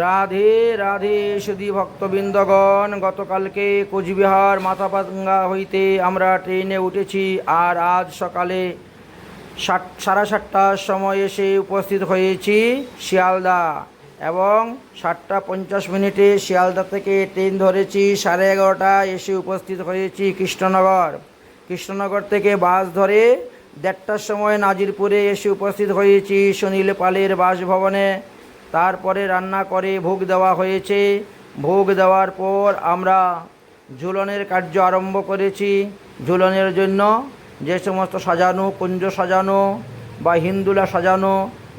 রাধে রাধে সুধী ভক্তবৃন্দগণ, গতকালকে কোচবিহার মাথাপাঙ্গা হইতে আমরা ট্রেনে উঠেছি আর আজ সকালে সাত, সাড়ে সাতটার সময় এসে উপস্থিত হয়েছি শিয়ালদা এবং সাতটা পঞ্চাশ মিনিটে শিয়ালদা থেকে ট্রেন ধরেছি, সাড়ে এগারোটায় এসে উপস্থিত হয়েছি কৃষ্ণনগর। কৃষ্ণনগর থেকে বাস ধরে দেড়টার সময় নাজিরপুরে এসে উপস্থিত হয়েছি সুনীল পালের বাসভবনে। তারপরে রান্না করে ভোগ দেওয়া হয়েছে। ভোগ দেওয়ার পর আমরা ঝুলনের কার্য আরম্ভ করেছি। ঝুলনের জন্য যে সমস্ত সাজানো, কুঞ্জ সাজানো বা হিন্দুলা সাজানো,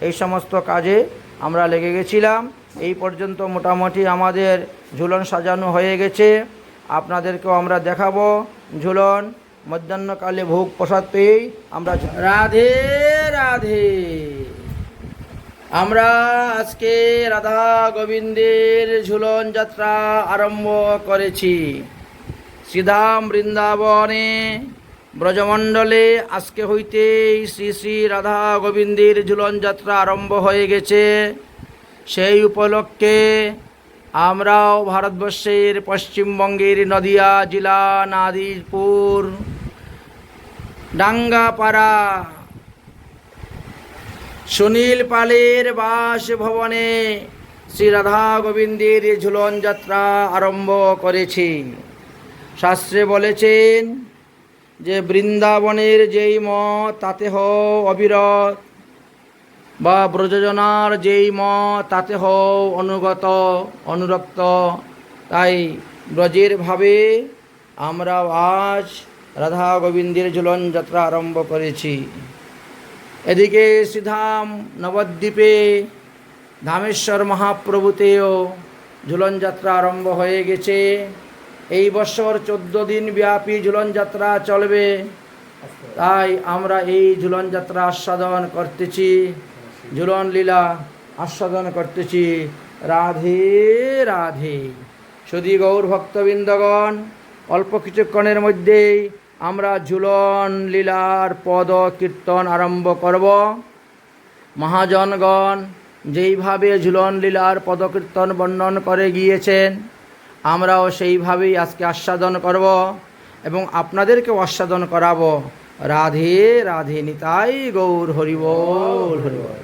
এই সমস্ত কাজে আমরা লেগে গেছিলাম। এই পর্যন্ত মোটামুটি আমাদের ঝুলন সাজানো হয়ে গেছে। আপনাদেরকেও আমরা দেখাবো ঝুলন। মধ্যাহ্নকালে ভোগ প্রসাদ পেয়েই আমরা রাধে রাধে। আমরা আজকে রাধা গোবিন্দের ঝুলন যাত্রা আরম্ভ করেছি। শ্রীধাম বৃন্দাবনে ব্রজমণ্ডলে আজকে হইতেই শ্রী শ্রী রাধা গোবিন্দের ঝুলন যাত্রা আরম্ভ হয়ে গেছে। সেই উপলক্ষে আমরাও ভারতবর্ষের পশ্চিমবঙ্গের নদিয়া জেলা নাদিরপুর, ডাঙ্গাপাড়া সুনীল পালের বাসভবনে শ্রী রাধা গোবিন্দের ঝুলন যাত্রা আরম্ভ করেছি। শাস্ত্রে বলেছেন যে বৃন্দাবনের যেই মত, তাতে হও অবিরত, বা ব্রজজনার যেই মত, তাতে হও অনুগত, অনুরক্ত। তাই ব্রজের ভাবে আমরা আজ রাধা গোবিন্দের ঝুলন যাত্রা আরম্ভ করেছি। এদিকে শ্রীধাম নবদ্বীপে ধামেশ্বর মহাপ্রভুতেও ঝুলন যাত্রা আরম্ভ হয়ে গেছে। এই বছর চোদ্দ দিন ব্যাপী ঝুলন যাত্রা চলবে। তাই আমরা এই ঝুলন যাত্রা আস্বাদন করতেছি, ঝুলন লীলা আস্বাদন করতেছি। রাধে রাধে। সুদী গৌর ভক্তবৃন্দগণ, অল্প কিছুক্ষণের মধ্যেই আমরা ঝুলন লীলার পদ কীর্তন আরম্ভ করব। মহাজনগণ, যেইভাবে ঝুলন লীলার পদকীর্তন বর্ণন করে গিয়েছেন, আমরাও সেইভাবেই আজকে আস্বাদন করব এবং আপনাদেরকেও আস্বাদন করাবো। রাধে রাধে, নিতাই গৌর হরিবল হরিবল